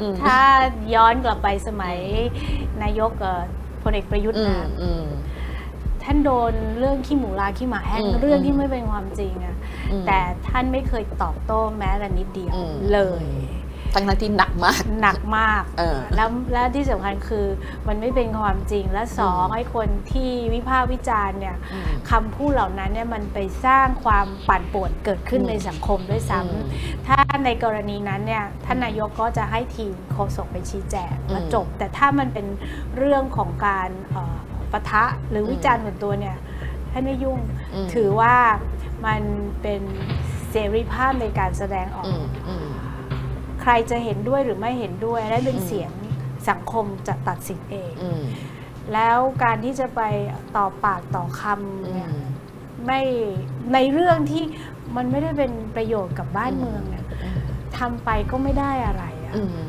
อืม ถ้าย้อนกลับไปสมัยนายกเอ่อพลเอกประยุทธ์อืมนะอืม ท่านโดนเรื่องขี้หมูลาขี้หมาแห้งอืมเรื่องที่ไม่เป็นความจริงอะอืมแต่ท่านไม่เคยตอบโต้แม้แต่นิดเดียวอืม เลย ทั้งทั้งที่หนักมาก หนักมากเออแล้วและที่สำคัญคือมันไม่เป็นความจริงและสองอืมไอ้คนที่วิพากษ์วิจารณ์เนี่ยอืมคำพูดเหล่านั้นเนี่ยมันไปสร้างความปั่นป่วนเกิดขึ้นอืมในสังคมด้วยซ้อืมำถ้าในกรณีนั้นเนี่ยท่านนายกก็จะให้ทีมโฆษกไปชี้แจงแล้วอืมจบ แต่ถ้ามันเป็นเรื่องของการเอ่อปะทะหรือวิจารณ์ส่วนตัวเนี่ยท่านไม่ยุ่งอืมถือว่ามันเป็นเสรีภาพในการแสดงออกอืมอืม ใครจะเห็นด้วยหรือไม่เห็นด้วยและเป็นอืมเสียงสังคมจะตัดสินเองอืมแล้วการที่จะไปต่อปากต่อคำอืเนี่ยมไม่ในเรื่องที่มันไม่ได้เป็นประโยชน์กับบ้านเมืองเนี่ยทำไปก็ไม่ได้อะไรอะอืม